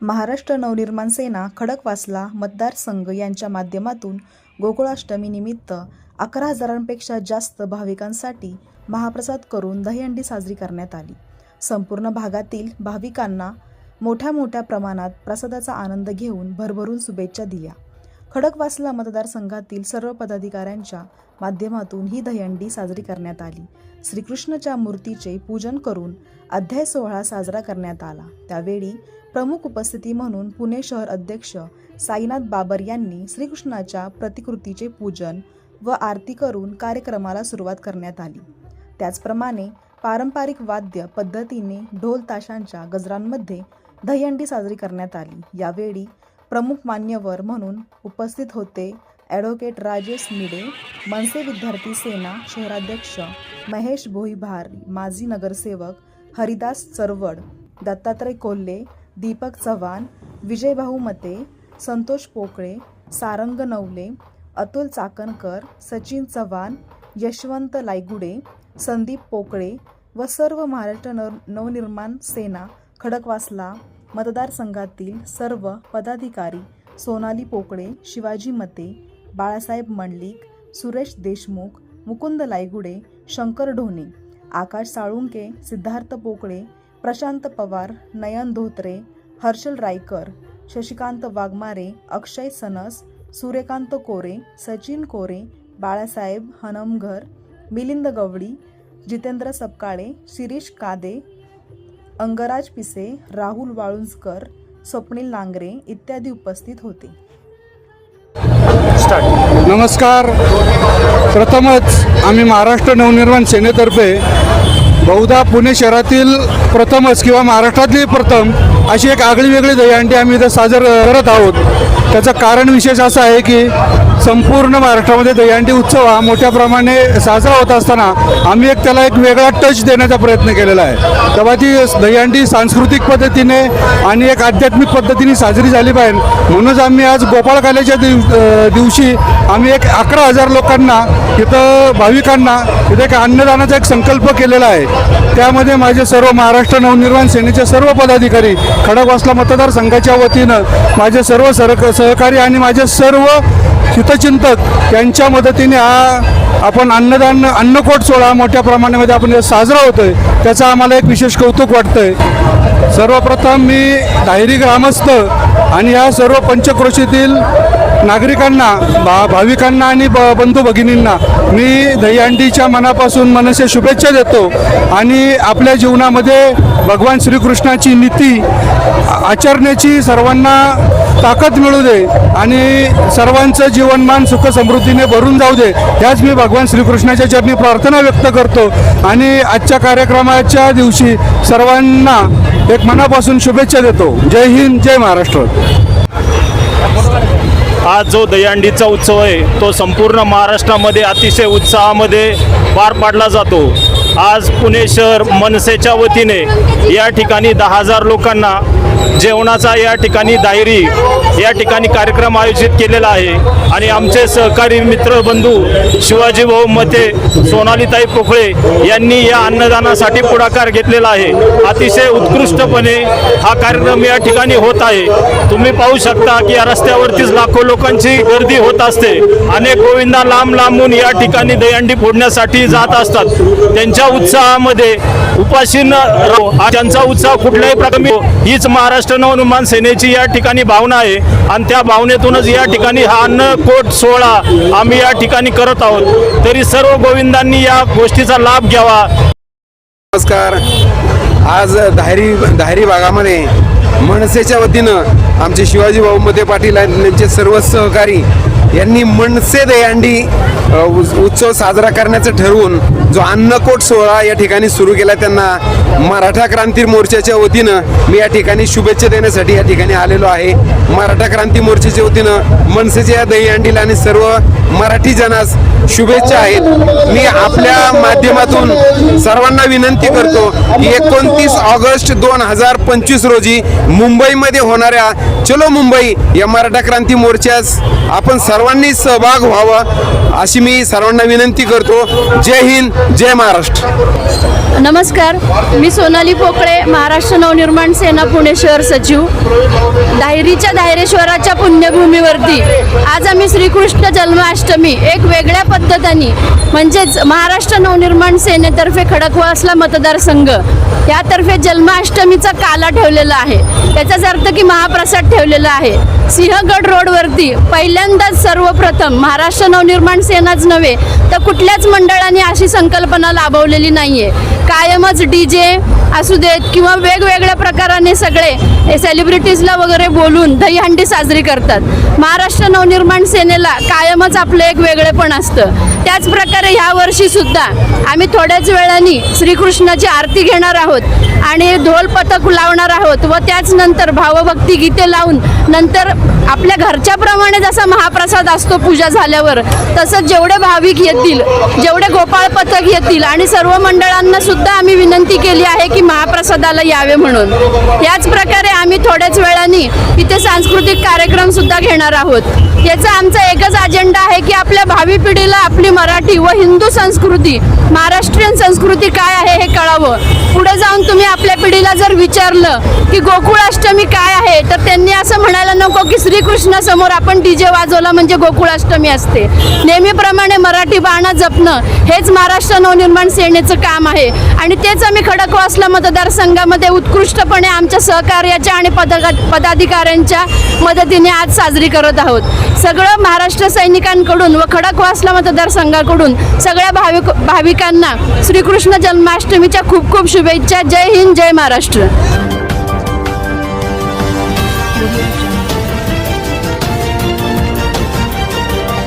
महाराष्ट्र नवनिर्माण सेना खडकवासला मतदारसंघ यांच्या माध्यमातून गोकुळाष्टमी निमित्त अकरा हजारांपेक्षा जास्त भाविकांसाठी महाप्रसाद करून दहीहंडी साजरी करण्यात आली. संपूर्ण भागातील भाविकांना मोठ्या मोठ्या प्रमाणात प्रसादाचा आनंद घेऊन भरभरून शुभेच्छा दिल्या. खडकवासला मतदारसंघातील सर्व पदाधिकाऱ्यांच्या माध्यमातून ही दहीहंडी साजरी करण्यात आली. श्रीकृष्णाच्या मूर्तीचे पूजन करून अध्याय सोहळा साजरा करण्यात आला. त्यावेळी प्रमुख उपस्थिती म्हणून पुणे शहर अध्यक्ष साईनाथ बाबर यांनी श्रीकृष्णाच्या प्रतिकृतीचे पूजन व आरती करून कार्यक्रमाला सुरुवात करण्यात आली. त्याचप्रमाणे पारंपरिक वाद्य पद्धतीने ढोल ताशांच्या गजरांमध्ये दहीहंडी साजरी करण्यात आली. यावेळी प्रमुख मान्यवर म्हणून उपस्थित होते ॲडव्होकेट राजेश मिडे मनसे विद्यार्थी सेना शहराध्यक्ष महेश भोईभार माजी नगरसेवक हरिदास चरवड दत्तात्रय कोल्हे दीपक चव्हाण विजयभाऊ मते संतोष पोकळे सारंग नवले अतुल चाकणकर सचिन चव्हाण यशवंत लायगुडे संदीप पोकळे व सर्व महाराष्ट्र नव नवनिर्माण सेना खडकवासला मतदारसंघातील सर्व पदाधिकारी सोनाली पोकळे शिवाजी मते बाळासाहेब मंडलिक सुरेश देशमुख मुकुंद लायगुडे शंकर ढोणे आकाश साळुंके सिद्धार्थ पोकळे प्रशांत पवार नयन धोत्रे हर्षल रायकर शशिकांत वाघमारे अक्षय सनस सूर्यकांत कोरे सचिन कोरे बाळासाहेब हनमघर मिलिंद गवडी जितेंद्र सपकाळे शिरीष कादे अंगराज पिसे राहुल वाळुंजकर स्वप्नील नांगरे इत्यादी उपस्थित होते. नमस्कार. प्रथमच आम्ही महाराष्ट्र नवनिर्माण सेनेतर्फे बहुधा पुणे शहरातील प्रथमच किंवा महाराष्ट्रातली प्रथम अशी एक आगळी वेगळी दहीहंडी आम्ही इथं साजर करत आहोत. त्याचं कारण विशेष असं आहे की संपूर्ण महाराष्ट्रामध्ये दहीहंडी उत्सव हा मोठ्या प्रमाणे साजरा होत असताना आम्ही एक त्याला एक वेगळा टच देण्याचा प्रयत्न केलेला आहे. तेव्हा ती दहीहंडी सांस्कृतिक पद्धतीने आणि एक आध्यात्मिक पद्धतीने साजरी झाली पाहिजे. म्हणूनच आम्ही आज गोपाळकाल्याच्या दिव दिवशी आम्ही एक अकरा हजार लोकांना इथं भाविकांना इथं एक अन्नदानाचा एक संकल्प केलेला आहे. त्यामध्ये माझे सर्व महाराष्ट्र नवनिर्माण सेनेचे सर्व पदाधिकारी खडकवासला मतदारसंघाच्या वतीनं माझे सर्व सरक सहकारी आणि माझे सर्व हितचिंतक यांच्या मदतीने हा आपण अन्नदान अन्नकोट सोहळा मोठ्या प्रमाणामध्ये आपण साजरा साजरा होतोय. त्याचा आम्हाला एक विशेष कौतुक वाटतंय. सर्वप्रथम मी धायरी ग्रामस्थ आणि या सर्व पंचक्रोशीतील नागरिकांना भा भाविकांना आणि ब बंधू भगिनींना मी दहीहंडीच्या मनापासून मनसे शुभेच्छा देतो आणि आपल्या जीवनामध्ये भगवान श्रीकृष्णाची नीती आचरण्याची सर्वांना ताकद मिळू दे आणि सर्वांचं जीवनमान सुख समृद्धीने भरून जाऊ दे ह्याच मी भगवान श्रीकृष्णाच्या चरणी प्रार्थना व्यक्त करतो. आणि आजच्या कार्यक्रमाच्या दिवशी सर्वांना एक मनापासून शुभेच्छा देतो. जय हिंद जय महाराष्ट्र. आज जो दहीहंडीचा उत्सव आहे तो संपूर्ण महाराष्ट्रामध्ये अतिशय उत्साहामध्ये पार पाडला जातो. आज पुणे शहर मनसेच्या वतीने या ठिकाणी दहा हजार लोकांना जेवणाचा या ठिकाणी दायरी या ठिकाणी कार्यक्रम आयोजित केलेला आहे. आणि आमचे सहकारी मित्रबंधू शिवाजी भाऊ मते सोनालीताई पोखळे यांनी या अन्नदानासाठी पुढाकार घेतलेला आहे. अतिशय उत्कृष्टपणे हा कार्यक्रम या ठिकाणी होत आहे. तुम्ही पाहू शकता की या रस्त्यावरतीच लाखो लोकांची गर्दी होत असते. अनेक गोविंदा लांब लांबून या ठिकाणी दहीहंडी फोडण्यासाठी जात असतात. त्यांच्या उत्साहामध्ये उपाशी न त्यांचा उत्साह कुठल्याही प्रकारे हीच महाराष्ट्र नवनिर्माण सेनेची या ठिकाणी भावना आहे. आणि त्या भावनेतूनच या ठिकाणी हा अन्नकोट सोहळा आम्ही या ठिकाणी करत आहोत. तरी सर्व गोविंदांनी या गोष्टीचा लाभ घ्यावा. नमस्कार. आज धायरी धायरी भागामध्ये मनसेच्या वतीनं आमचे शिवाजी भाऊ मते पाटील यांचे त्यांचे सर्व सहकारी यांनी मनसे दहीहंडी उत्सव साजरा करण्याचं ठरवून जो अन्नकोट सोहळा या ठिकाणी सुरू केला त्यांना मराठा क्रांती मोर्चाच्या वतीनं मी या ठिकाणी शुभेच्छा देण्यासाठी या ठिकाणी आलेलो आहे. मराठा क्रांती मोर्चाच्या वतीनं मनसेच्या या दहीहंडीला आणि सर्व मराठी जनास शुभेच्छा आहेत. मी आपल्या माध्यमातून सर्वांना विनंती करतो की एकोणतीस ऑगस्ट दोन हजार पंचवीस रोजी मुंबईमध्ये होणाऱ्या चलो मुंबई या मराठा क्रांती मोर्चास आपण सर्व सर्वांनी सहभाग व्हावा अशी मी सर्वांना विनंती करतो. जय हिंद जय महाराष्ट्र. नमस्कार. मी सोनाली पोकळे महाराष्ट्र नवनिर्माण सेना पुणे शहर सचिव. दायरीच्या धायरेश्वराच्या पुण्यभूमीवरती आज आम्ही श्रीकृष्ण जन्माष्टमी एक वेगळ्या पद्धतीने म्हणजेच महाराष्ट्र नवनिर्माण सेनेतर्फे खडकवासला मतदारसंघ यातर्फे जन्माष्टमीचा काला ठेवलेला आहे. त्याचाच अर्थ की महाप्रसाद ठेवलेला आहे. सिंहगड रोडवरती पहिल्यांदाच सर्वप्रथम महाराष्ट्र नवनिर्माण सेनाच नव्हे तर कुठल्याच मंडळाने अशी संकल्पना लाभवलेली आहे कायमच डी जे असू देत किंवा वेगवेगळ्या प्रकाराने सगळे सेलिब्रिटीजला वगैरे बोलून दहीहंडी साजरी करतात. महाराष्ट्र नवनिर्माण सेनेला कायमच आपलं एक वेगळेपण असतं. त्याचप्रकारे ह्या वर्षीसुद्धा आम्ही थोड्याच वेळाने श्रीकृष्णाची आरती घेणार आहोत आणि ढोल पथक लावणार आहोत व त्याच नंतर भावभक्ती गीते लावून नंतर आपल्या घरच्याप्रमाणे जसा महाप्रसाद असतो पूजा झाल्यावर तसं जेवढे भाविक येतील जेवढे गोपाळ पथक येतील आणि सर्व मंडळांना सुद्धा आम्ही विनंती केली आहे की महाप्रसादाला यावे म्हणून. याच प्रकारे आम्ही थोड्याच वेळाने इथे सांस्कृतिक कार्यक्रम सुद्धा घेणार आहोत. याचा आमचा एकच अजेंडा आहे की आपल्या भावी पिढीला आपली मराठी व हिंदू संस्कृती महाराष्ट्रीयन संस्कृती काय आहे हे कळावं. पुढे जाऊन तुम्ही आपल्या पिढीला जर विचारलं की गोकुळाष्टमी काय आहे तर त्यांनी असं म्हणायला नको की श्रीकृष्णासमोर आपण डीजे वाजवला म्हणजे गोकुळाष्टमी असते. नेहमीप्रमाणे मराठी बाणा जपणं हेच महाराष्ट्र नवनिर्माण सेनेचं काम आहे. आणि तेच आम्ही खडकवासला मतदारसंघामध्ये उत्कृष्टपणे आमच्या सहकार्याच्या आणि पदका पदाधिकाऱ्यांच्या मदतीने आज साजरी करत आहोत. सगळं महाराष्ट्र सैनिकांकडून व खडकवासला मतदारसंघाकडून सगळ्या भाविक भाविकांना श्रीकृष्ण जन्माष्टमीच्या खूप खूप शुभेच्छा. जय हिंद जय महाराष्ट्र.